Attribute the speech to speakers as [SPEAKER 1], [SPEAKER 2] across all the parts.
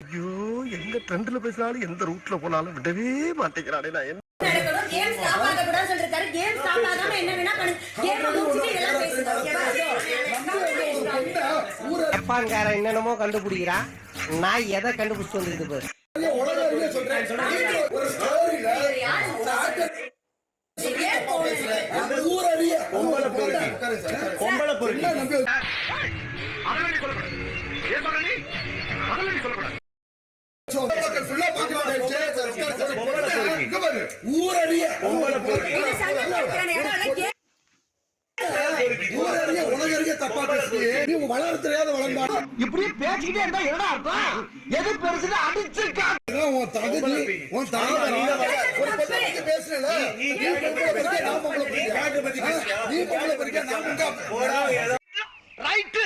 [SPEAKER 1] ஐயோ எந்த ட்ரெண்ட்ல பேசினாலும் எந்த ரூட்ல போனாலும் விடவே மாட்டேங்கிறானே நான். என்ன?
[SPEAKER 2] கேம் ஸ்டாப் ஆக கூடாதுன்னு சொல்லிருக்காரு. கேம் ஸ்டாப் ஆகாம என்ன வேணா பண்ணு. கேம் முடிச்சிட்டு இதெல்லாம் பேசுங்க ஓகேவா?
[SPEAKER 3] ஜப்பான்காரன் என்னென்னமோ கண்டுபிடிக்கிறான். நான் எதை கண்டுபிடிச்சு வந்துருக்கு பாரு.
[SPEAKER 4] வளர தெரியாத வளர்ந்தா
[SPEAKER 3] இப்படியே பேசிக்கிட்டே இருந்தா என்னடா அர்த்தம்? எது பெருசுன்னு அடிச்சிருக்கா
[SPEAKER 4] உன் தகுதி உன் தகுதி பேசுறல நீ பொம்பளை
[SPEAKER 1] ரைட்டு.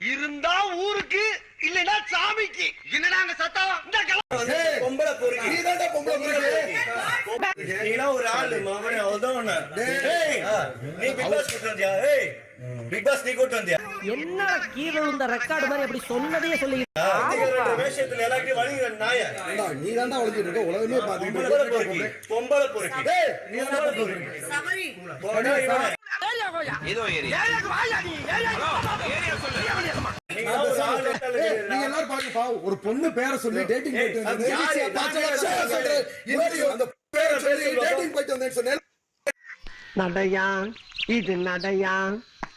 [SPEAKER 1] இருந்தா ஊருக்கு இல்லைன்னா சாமிக்கு. என்னடா அங்க சத்தம். இந்த
[SPEAKER 5] பொம்பளை பொறுக்கி
[SPEAKER 4] நீ தான்டா பொம்பளை
[SPEAKER 5] ஒரு ஆளு மகனே நீ பிக் பாஸ் கூட்டு வந்தியா? ஏய் பிக் பாஸ் நீ கூட்டு வந்தியா?
[SPEAKER 3] என்ன கீழே விழுந்த ரெக்கார்டு மாதிரி அப்படி சொன்னதையே சொல்லி
[SPEAKER 5] வேஷத்துல எல்லாத்தையும் வழிகிற நாய.
[SPEAKER 4] நீ தான்டா வளர்ந்துட்டு இருக்க? உலகமே
[SPEAKER 5] பொம்பளை பொறுக்கி.
[SPEAKER 4] பாத்துக்கிட்டு
[SPEAKER 5] பொம்பளை பொறுக்கி.
[SPEAKER 4] நீ.
[SPEAKER 5] நீங்க ஒரு
[SPEAKER 4] எல்லாரும் பாருங்க பொண்ணு பேரை சொல்லி டேட்டிங் போயிட்டு
[SPEAKER 5] அது
[SPEAKER 4] வந்தது.
[SPEAKER 5] யாரு?
[SPEAKER 4] பத்து லட்சம் சொல்றேன். இவரு அந்த பேரை சொல்லி டேட்டிங் போயிட்டு வந்தேன்னு சொன்னேன்.
[SPEAKER 3] நடையா இது நடையா?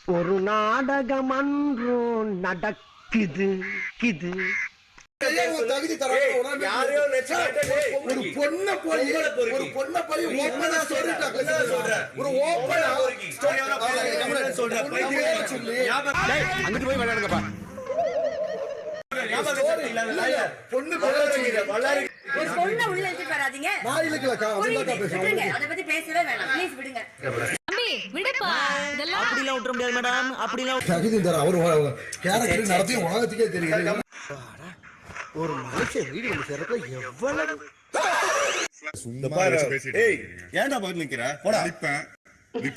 [SPEAKER 3] ஒரு நாடகம் அன்றும் நடக்குது கிது
[SPEAKER 4] ஒரு பொண்ணை போய். ஒரு பொண்ணை போய் ஓப்பனா? சொல்லிட்டாங்க
[SPEAKER 1] விளையாடுங்கப்பா.
[SPEAKER 4] பொண்ணு
[SPEAKER 2] ஒரு பொண்ணை உள்ள இழுத்துட்டு வராதீங்க. அதை பத்தி பேசவே வேணாம். ப்ளீஸ் விடுங்க.
[SPEAKER 6] விடுப்பா. இதெல்லாம்
[SPEAKER 3] அப்படிலாம் விட்டுற முடியாது மேடம். அப்படிலாம்
[SPEAKER 4] தகுதி தர அவர் கேரக்டர் நடத்தி உலகத்துக்கே தெரியுது.
[SPEAKER 3] ஒரு மனுஷன் வீடு வந்து சேர்றப்ப எவ்வளவு
[SPEAKER 5] இந்த பாரு. ஏய், ஏன்டா பக்கத்துல நிக்கிற? போடா.
[SPEAKER 7] நிப்பேன். சும்மா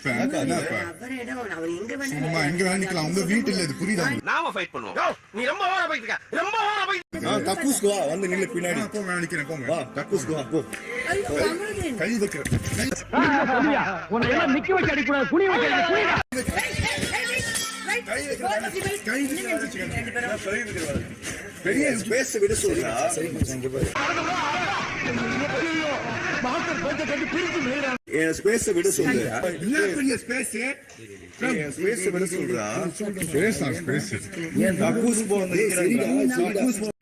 [SPEAKER 5] நில்லு பின்னாடி.
[SPEAKER 7] கை வைக்கிறேன் நான் நிக்கிறேன் போங்க
[SPEAKER 5] வா கக்கூஸ்க்கு வா
[SPEAKER 7] வைக்கிறேன்
[SPEAKER 5] பெரிய ஸ்பேஸ் விட சொல்றா என் ஸ்பேஸ் விட சொல்லு
[SPEAKER 7] பெரிய ஸ்பேஸ்
[SPEAKER 5] என் ஸ்பேஸ் விட சொல்றா
[SPEAKER 7] ஸ்பேஸ் ஸ்பேஸ்
[SPEAKER 5] கக்கூஸ் போ வந்து நிக்கிறாங்க.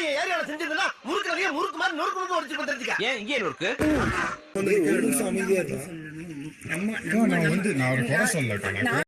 [SPEAKER 1] மட்டும் என் ஏரியால செஞ்சிருந்தா முறுக்கு நிறைய முறுக்கு மாதிரி நொறுக்கு நொறுக்கு உடைச்சு வந்துருக்க ஏன் இங்கே நொறுக்கு?
[SPEAKER 5] ஒரு நிமிஷம் அமைதியா இருந்தா
[SPEAKER 7] நான் வந்து நான் ஒரு குறை சொல்லல